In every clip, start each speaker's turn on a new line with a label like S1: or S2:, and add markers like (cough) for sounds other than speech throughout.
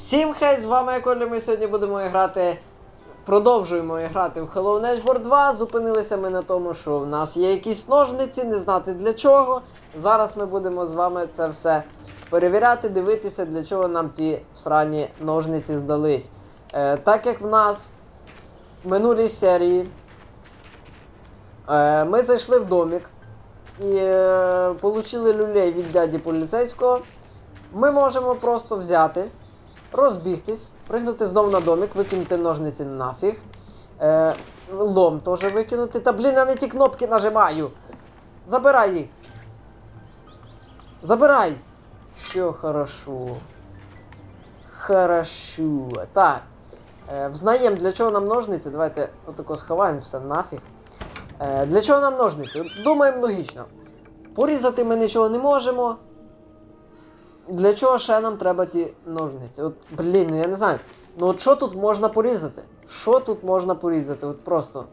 S1: Всім хай, з вами Коля, ми сьогодні будемо грати. Продовжуємо грати в Hello Neighbor 2. Зупинилися ми на тому, що в нас є якісь ножниці, не знати для чого. Зараз ми будемо з вами це все перевіряти, дивитися, для чого нам ті всрані ножниці здались. Е, так як в нас в минулій серії е, ми зайшли в домик і е, отримали люлей від дяді поліцейського, ми можемо просто взяти розбігтись, пригнути знов на домик, викинути ножниці нафіг. Е, лом теж викинути. Та блін, я не ті кнопки нажимаю. Забирай їх. Забирай. Все хорошо. Хорошо. Так. Е, взнаємо, для чого нам ножниці. Давайте отако сховаємо все нафіг. Е, для чого нам ножниці? Думаємо логічно. Порізати ми нічого не можемо. Для чого ще нам треба ті ножниці? От, блін, ну я не знаю. Ну от що тут можна порізати? Що тут можна порізати? От просто.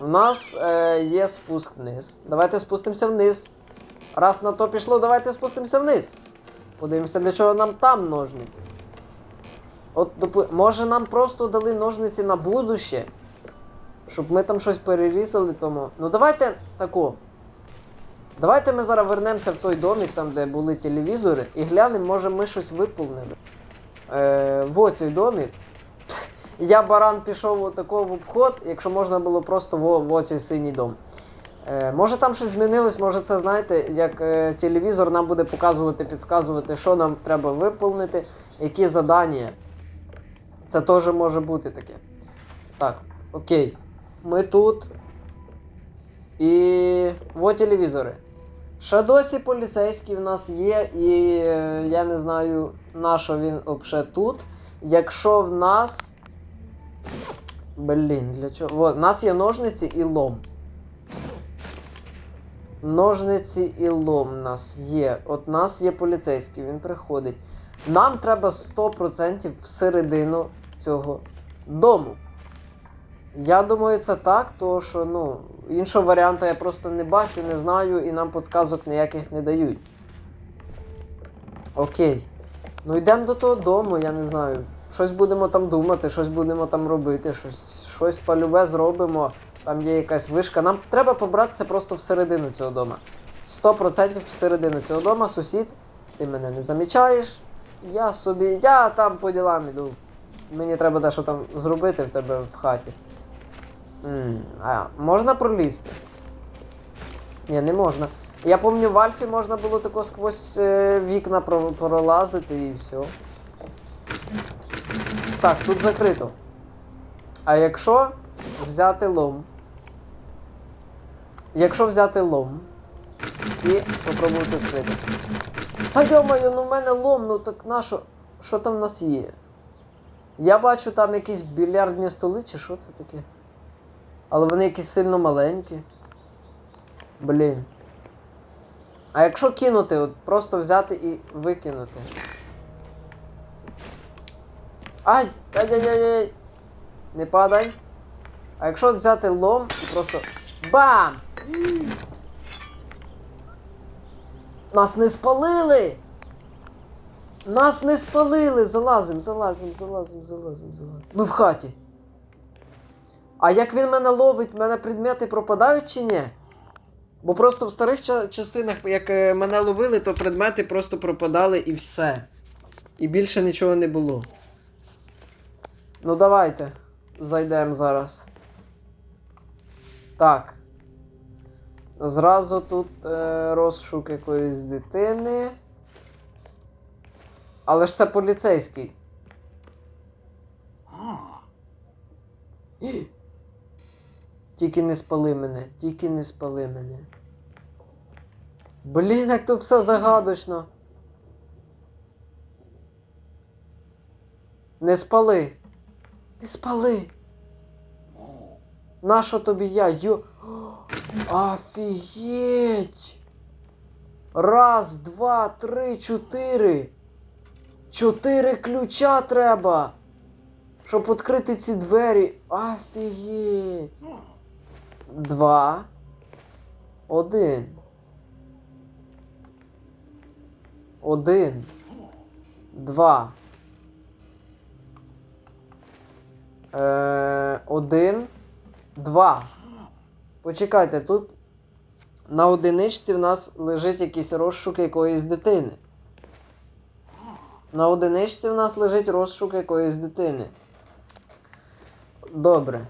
S1: У нас е, є спуск вниз. Давайте спустимося вниз. Раз на то пішло, давайте спустимося вниз. Подивимося, для чого нам там ножниці. От, може нам просто дали ножниці на будуще, щоб ми там щось перерізали тому. Ну давайте тако. Давайте ми зараз вернемося в той домик, там де були телевізори, і глянемо, може ми щось виповнили. Е, в оцей домик. Я баран пішов отако в обход, якщо можна було просто в, в оцей синій дом. Е, може там щось змінилось, може це знаєте, як е, телевізор нам буде показувати, підказувати, що нам треба виповнити, які задання. Це теж може бути таке. Так, окей. Ми тут. І во телевізори. Ще досі поліцейський в нас є, і е, я не знаю, на що він взагалі тут. Якщо в нас. Блін, для чого? В нас є ножниці і лом. Ножниці і лом в нас є. От у нас є поліцейський, він приходить. Нам треба 100% всередину цього дому. Я думаю, це так, тому що ну, іншого варіанту я просто не бачу, не знаю, і нам підказок ніяких не дають. Окей. Ну йдемо до того дому, я не знаю. Щось будемо там думати, щось будемо там робити, щось, щось полюбе зробимо. Там є якась вишка. Нам треба побратися просто всередину цього дома. 100% всередину цього дома, сусід, ти мене не замічаєш. Я собі. Я там по ділам іду. Мені треба дещо там зробити в тебе в хаті. М, А, можна пролізти? Ні, не можна. Я пам'ятаю, в Альфі можна було тако сквозь е, вікна пролазити і все. Так, тут закрито. А якщо взяти лом. Якщо взяти лом і попробувати відкрити. Та йомаю, ну в мене лом, ну так на що? Що там в нас є? Я бачу там якісь більярдні столи, чи що це таке? Але вони якісь сильно маленькі. Блін. А якщо кинути, от просто взяти і викинути. Ай! Ай-яй-яй-яй! Не падай. А якщо взяти лом і просто. БАМ! Нас не спалили! Нас не спалили! Залазим, залазим, залазим, залазим, залазим. Ми в хаті. А як він мене ловить, мене предмети пропадають чи ні? Бо просто в старих ча- частинах, як е, мене ловили, то предмети просто пропадали і все. І більше нічого не було. Ну давайте. Зайдемо зараз. Так. Зразу тут е, розшук якоїсь дитини. Але ж це поліцейський. Тільки не спали мене, тільки не спали мене. Блін, як тут все загадочно. Не спали. Не спали. Нащо тобі я? Йо. Офігеть! Раз, два, три, чотири. Чотири ключа треба. Щоб відкрити ці двері. Офігеть два, один. Один. Два. Е, Один. Два. Почекайте, тут на одиничці в нас лежить якийсь розшук якоїсь дитини. На одиничці в нас лежить розшук якоїсь дитини. Добре.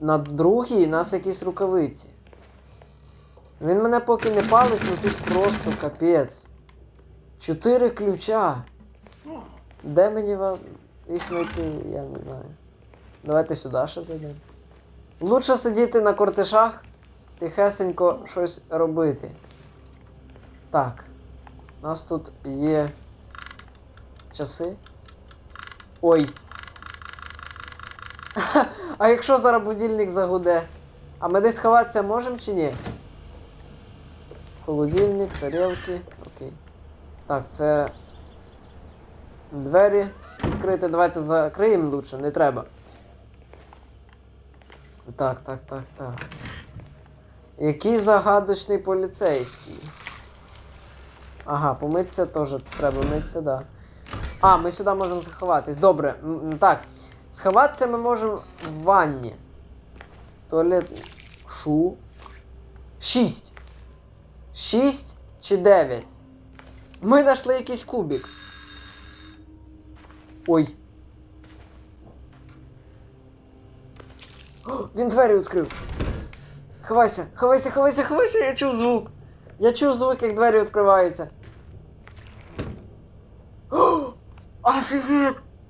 S1: На другій нас якісь рукавиці. Він мене поки не палить, ну тут просто капець. Чотири ключа. Де мені їх знайти, я не знаю. Давайте сюди ще зайдемо. Лучше сидіти на кортишах, тихесенько щось робити. Так. У нас тут є часи. Ой. А якщо зараз будильник загуде? А ми десь ховатися можемо чи ні? Холодильник, тарілки. Окей. Так, це. Двері відкрити. Давайте закриємо лучше, не треба. Так, так, так, так. Який загадочний поліцейський. Ага, помитися теж треба митися, да. А, ми сюди можемо заховатись. Добре. Так. Сховатися ми можемо в ванні. Туалет. Шу. Шість. Шість чи дев'ять? Ми знайшли якийсь кубик. Ой. О, він двері відкрив. Ховайся, ховайся, ховайся, ховайся, я чув звук. Я чув звук, як двері відкриваються. Офігеть!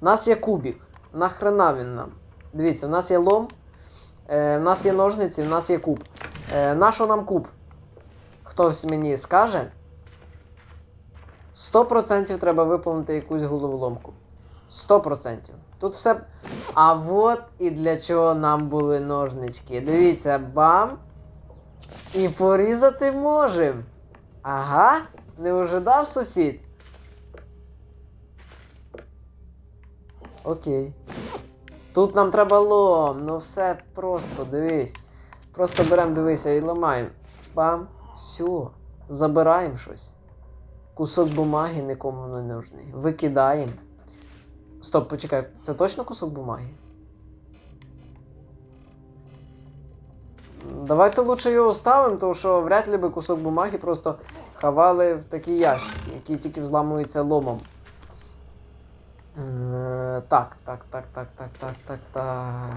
S1: У нас є кубик. Нахрена він нам? Дивіться, у нас є лом, е, у нас є ножниці, у нас є куб. Е, нащо нам куб? Хтось мені скаже. 100% треба виповнити якусь головоломку. 100%. Тут все. А от і для чого нам були ножнички. Дивіться, бам. І порізати можемо. Ага, не ожидав сусід. Окей. Тут нам треба лом, ну все просто, дивись. Просто беремо, дивися і ламаємо. Бам, все. Забираємо щось. Кусок бумаги нікому не нужний. Викидаємо. Стоп, почекай, це точно кусок бумаги? Давайте лучше його оставимо, тому що вряд ли би кусок бумаги просто ховали в такі ящики, які тільки взламуються ломом. Е, Так, так, так, так, так, так, так, так.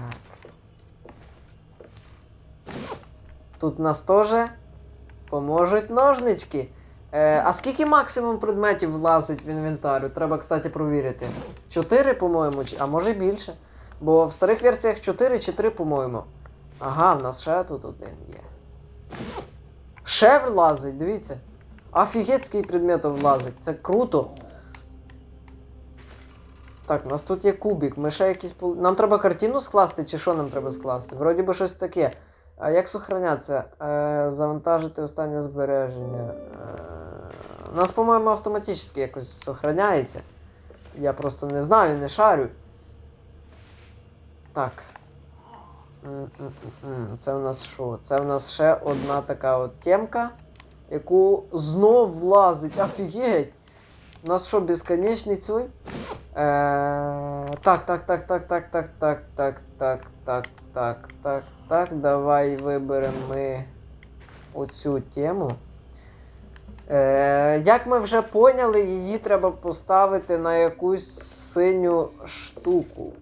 S1: Тут нас теж поможуть ножнички. Е, а скільки максимум предметів влазить в інвентарю? Треба, кстати, провірити. 4, по-моєму, а може більше. Бо в старих версіях 4 чи 3, по-моєму. Ага, в нас ще тут один є. Ще влазить, дивіться. Офігетський предмет влазить. Це круто. Так, у нас тут є кубик. Ми ще якісь. Нам треба картину скласти, чи що нам треба скласти? Вроді би щось таке. А як сохранятися? Е, завантажити останнє збереження. Е, у нас, по-моєму, автоматично якось сохраняється. Я просто не знаю, не шарю. Так. Це в нас що? Це в нас ще одна така от темка, яку знов влазить. Офігеть! У нас що, безконечний цей? Е, так, так, так, так, так, так, так, так, так, так, так, так, так. Давай виберемо ми оцю тему. Е, як ми вже поняли, її треба поставити на якусь синю штуку.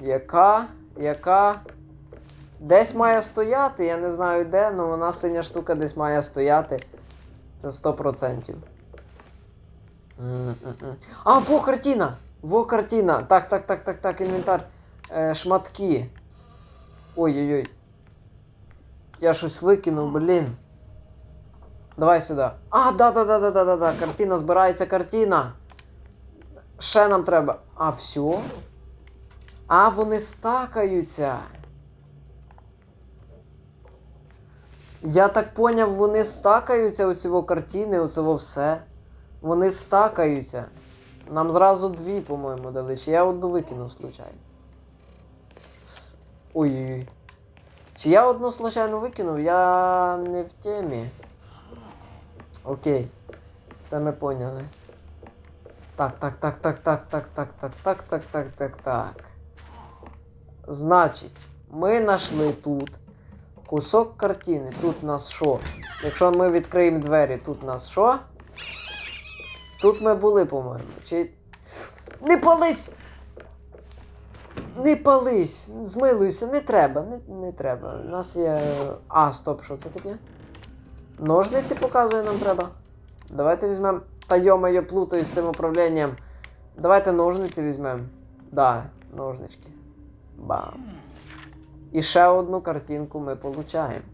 S1: Яка, яка десь має стояти, я не знаю де, але вона синя штука десь має стояти. Це 100%. А, во картина! Во картина! Так, так, так, так, так, інвентар. Е, шматки. Ой-ой-ой. Я щось викинув, блін. Давай сюди. А, да, да, да, да, да, да, да. Картина збирається картина. Ще нам треба. А, все. А, вони стакаються. Я так поняв, вони стакаються оці во картини, оце во все. Вони стакаються. Нам зразу дві, по-моєму, дали. Чи я одну викинув случайно? Ой-ой-ой. Чи я одну случайно викинув? Я не в темі. Окей. Це ми поняли. Так, так, так, так, так, так, так, так, так, так, так, так, так. Значить, ми знайшли тут кусок картини. Тут нас що? Якщо ми відкриємо двері, тут нас що? Тут ми були, по-моєму. Чи. Не пались! Не пались! Змилуйся, не треба, не, не треба. У нас є. А, стоп, що це таке? Ножниці показує нам треба. Давайте візьмемо. Та йома, я плутаю з цим управлінням. Давайте ножниці візьмемо. Да, ножнички. Бам. І ще одну картинку ми получаємо.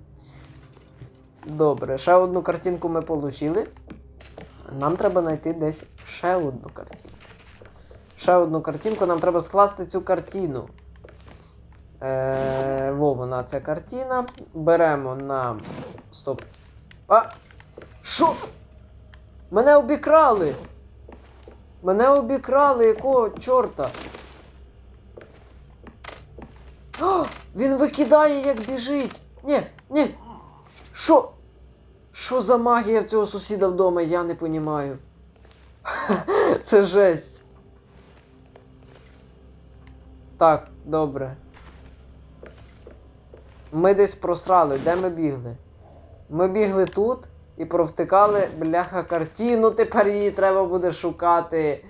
S1: Добре, ще одну картинку ми отримали. Нам треба знайти десь ще одну картинку. Ще одну картинку, нам треба скласти цю картину. Е, во вона ця картина. Беремо на. Стоп. А! Що? Мене обікрали! Мене обікрали, якого чорта? А, він викидає, як біжить. Ні, ні. Що? Що за магія в цього сусіда вдома? Я не понімаю. (laughs) Це жесть. Так, добре. Ми десь просрали, де ми бігли? Ми бігли тут і провтикали бляха картину, тепер її треба буде шукати.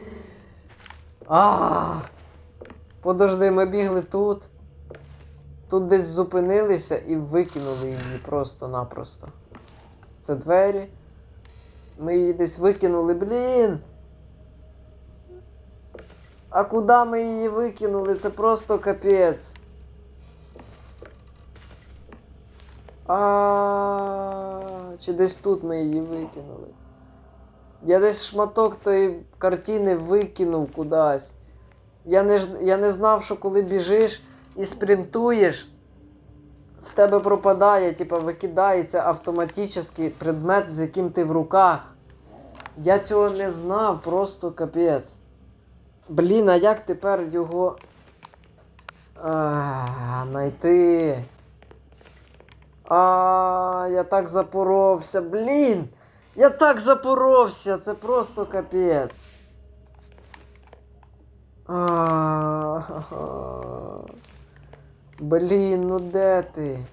S1: А. Подожди, ми бігли тут. Тут десь зупинилися і викинули її просто-напросто. Це двері. Ми її десь викинули, блін. А куди ми її викинули? Це просто капець. А чи десь тут ми її викинули? Я десь шматок тої картини викинув кудись. Я не, я не знав, що коли біжиш і спринтуєш, в тебе пропадає, типа викидається автоматично предмет, з яким ти в руках. Я цього не знав, просто капець. Блін, а як тепер його. А, знайти? А, я так запоровся, блін! Я так запоровся, це просто капець. А, Блін, ну де ти?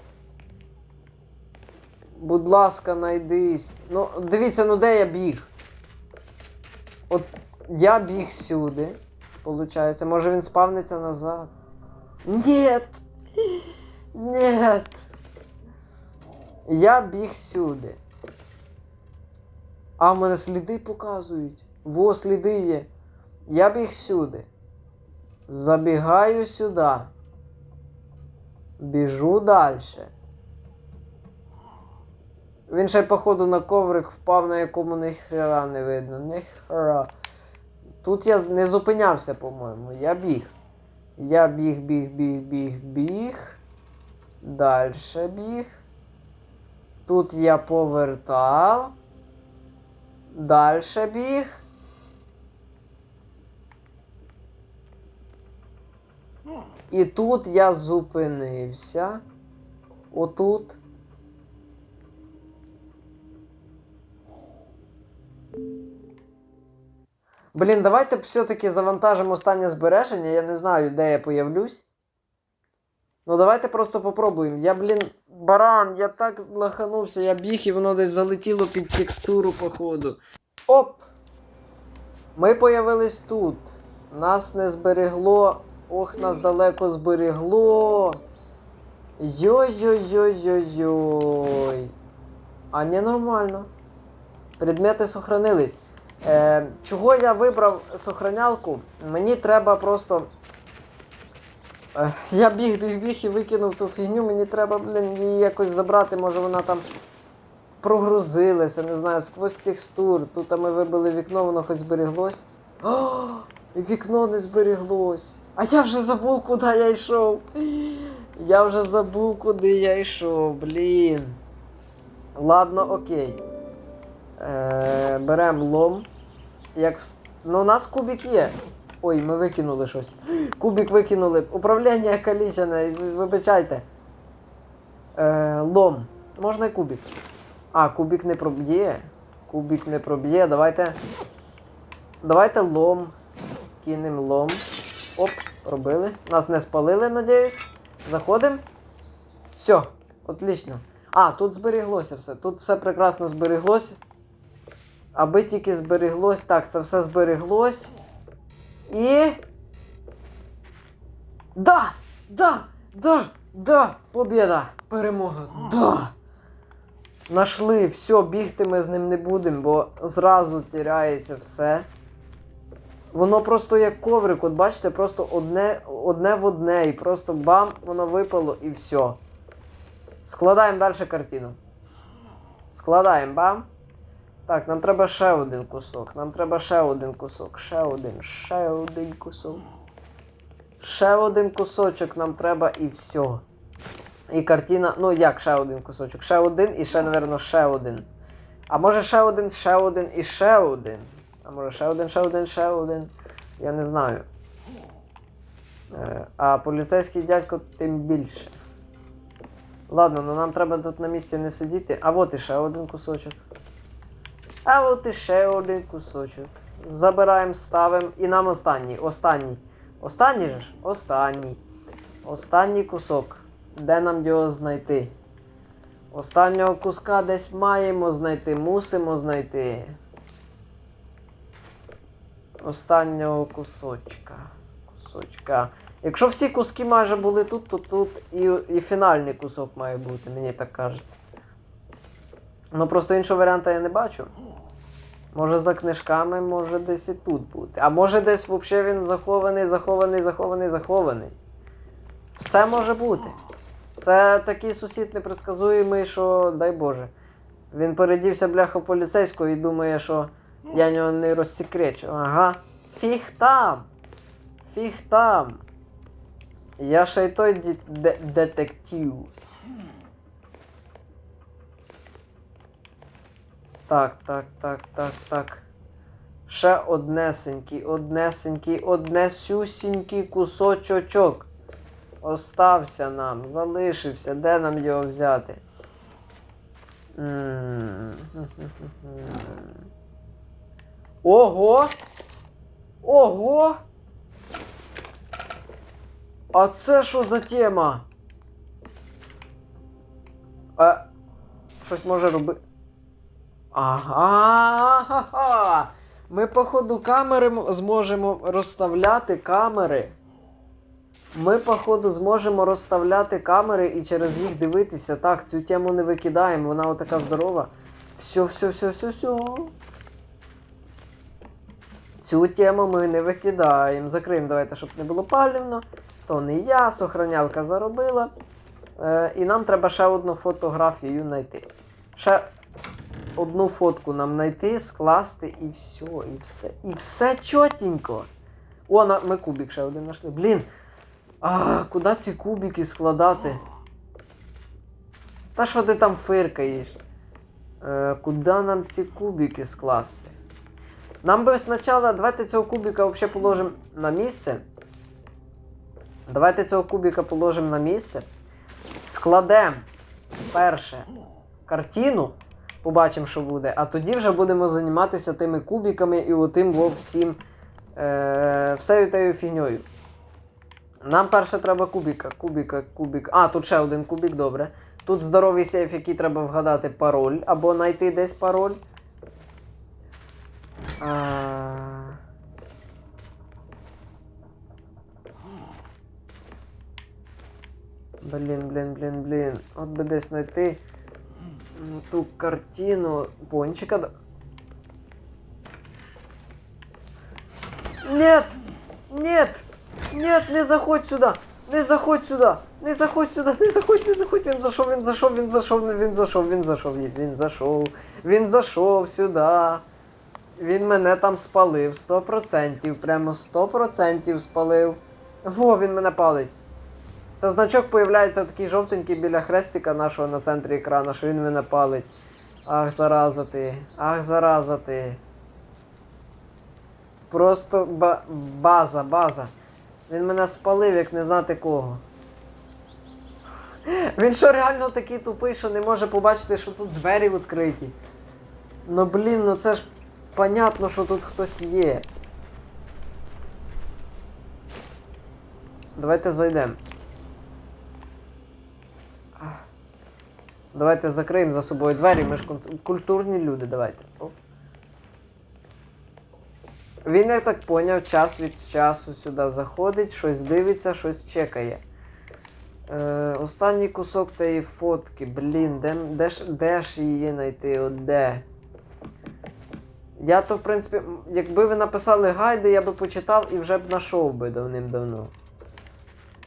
S1: Будь ласка, найдись. Ну, дивіться, ну де я біг? От я біг сюди, получається. Може він спавниться назад? Нет! Нет! Я біг сюди. А в мене сліди показують. Во, сліди є. Я біг сюди. Забігаю сюди. Біжу далі. Він ще, походу, на коврик впав, на якому ніхера не видно. Ніхера. Тут я не зупинявся, по-моєму. Я біг. Я біг, біг, біг, біг, біг. Дальше біг. Тут я повертав. Дальше біг. І тут я зупинився. Отут. Блін, давайте все-таки завантажимо останнє збереження. Я не знаю, де я появлюсь. Ну давайте просто попробуємо. Я, блін, баран, я так лаханувся, я біг і воно десь залетіло під текстуру, походу. Оп! Ми появились тут. Нас не зберегло. Ох, нас далеко зберегло. Йой-йой-йой-йой-йой. А не нормально. Предмети сохранились. Е, чого я вибрав сохранялку? Мені треба просто. Е, я біг, біг, біг і викинув ту фігню, мені треба, блін, її якось забрати, може вона там прогрузилася, не знаю, сквозь текстур. Тут ми вибили вікно, воно хоч збереглось. О, вікно не збереглось. А я вже забув, куди я йшов. Я вже забув, куди я йшов, блін. Ладно, окей. Е, берем лом. Як в... Ну, у нас кубик є. Ой, ми викинули щось. Кубик викинули. Управління калічене, вибачайте. Е, лом. Можна і кубик. А, кубик не проб'є. Кубик не проб'є. Давайте. Давайте лом. Кинем лом. Оп, робили. Нас не спалили, надіюсь. Заходимо. Все, отлично. А, тут зберіглося все. Тут все прекрасно зберіглося. Аби тільки зберіглось. Так, це все зберіглось. І. Да! Да! Да! Да! Побєда! Перемога! Да! Нашли, все, бігти ми з ним не будемо, бо зразу тіряється все. Воно просто як коврик, от бачите, просто одне, одне в одне, і просто бам, воно випало і все. Складаємо далі картину. Складаємо бам. Так, нам треба ще один кусок. Нам треба ще один кусок. Ще один, ще один кусок. Ще один кусочок нам треба і все. І картина. Ну як ще один кусочок? Ще один і ще, напевно, ще один. А може ще один, ще один і ще один. А може ще один, ще один, ще один. Я не знаю. Е, а поліцейський дядько тим більше. Ладно, ну нам треба тут на місці не сидіти. А от іще один кусочок. А от іще один кусочок. Забираємо, ставимо. І нам останній. Останній. Останній же ж? Останній. Останній кусок. Де нам його знайти? Останнього куска десь маємо знайти, мусимо знайти. Останнього кусочка. Кусочка. Якщо всі куски майже були тут, то тут і, і фінальний кусок має бути, мені так кажеться. Ну просто іншого варіанта я не бачу. Може за книжками, може десь і тут бути. А може десь взагалі він захований, захований, захований, захований. Все може бути. Це такий сусід непредсказуємий, що дай Боже. Він передівся бляха поліцейського і думає, що я нього не розсекречу. Ага. Фіг там. Фіг там. Я ще й той де- детектив. Так, так, так, так, так. Ще однесенький, однесенький, однесюсінький кусочочок. Остався нам, залишився. Де нам його взяти? М. Ого! Ого! А це що за тема? А, щось може робити. Ага. Ми, походу, камери зможемо розставляти камери. Ми, походу, зможемо розставляти камери і через їх дивитися. Так, цю тему не викидаємо, вона отака здорова. Все, все, все, все, все. Цю тему ми не викидаємо. Закриємо, давайте, щоб не було палівно. То не я, сохранялка заробила. Е, і нам треба ще одну фотографію знайти. Ще одну фотку нам знайти, скласти і все, і все. І все чотенько. О, на, ми кубик ще один знайшли. Блін. А, куди ці кубики складати? Та що ти там фиркаєш? Е, куди нам ці кубики скласти? Нам би спочатку, давайте цього кубика взагалі положимо на місце. Давайте цього кубика положимо на місце. Складемо перше картину, побачимо, що буде, а тоді вже будемо займатися тими кубиками і отим во всім. Е, всею тією фігньою. Нам перше треба кубіка, кубіка, кубік. А, тут ще один кубік, добре. Тут здоровий сейф, який треба вгадати пароль, або знайти десь пароль. А... Блін, блін, блін, блін. От би десь знайти ту картину пончика. Нет! Нет! Нет, не заходь сюди! Не заходь сюди! Не заходь сюди, не заходь, не заходь, він зайшов, він зайшов, він зайшов, він зайшов, він зайшов, він зайшов, він зайшов сюди. Він мене там спалив 100%, прямо 100% спалив. Во, він мене палить. Це значок появляється такий жовтенький біля хрестика нашого на центрі екрану, що він мене палить. Ах, зараза ти. Ах, зараза ти. Просто ба- база, база. Він мене спалив, як не знати кого. (laughs) Він що реально такий тупий, що не може побачити, що тут двері відкриті. Ну блін, ну це ж понятно, що тут хтось є. Давайте зайдемо. Давайте закриємо за собою двері, ми ж культурні люди, давайте. Він, я так поняв, час від часу сюди заходить, щось дивиться, щось чекає. Е, останній кусок тієї фотки, блін, де, де, ж, де ж її знайти? От де? Я то, в принципі, якби ви написали гайди, я би почитав і вже б знайшов би давним-давно.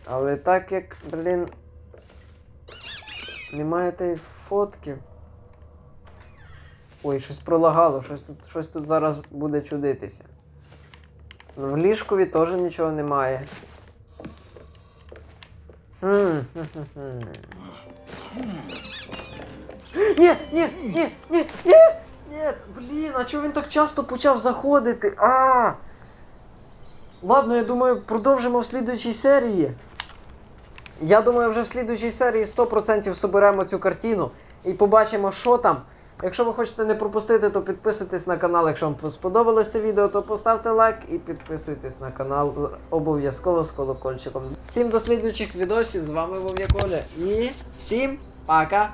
S1: Але так як, блін. Немає тієї фотки. Ой, щось пролагало, щось тут, щось тут зараз буде чудитися. В ліжкові теж нічого немає. Хм. Ні, ні, ні, ні, ні! Ні, блін, а чого він так часто почав заходити? А! Ладно, я думаю, продовжимо в слідуючій серії. Я думаю, вже в слідуючій серії 100% соберемо цю картину і побачимо, що там. Якщо ви хочете не пропустити, то підписуйтесь на канал. Якщо вам сподобалось це відео, то поставте лайк і підписуйтесь на канал обов'язково з колокольчиком. Всім до слідуючих відосів. З вами був Яколя. І всім пока!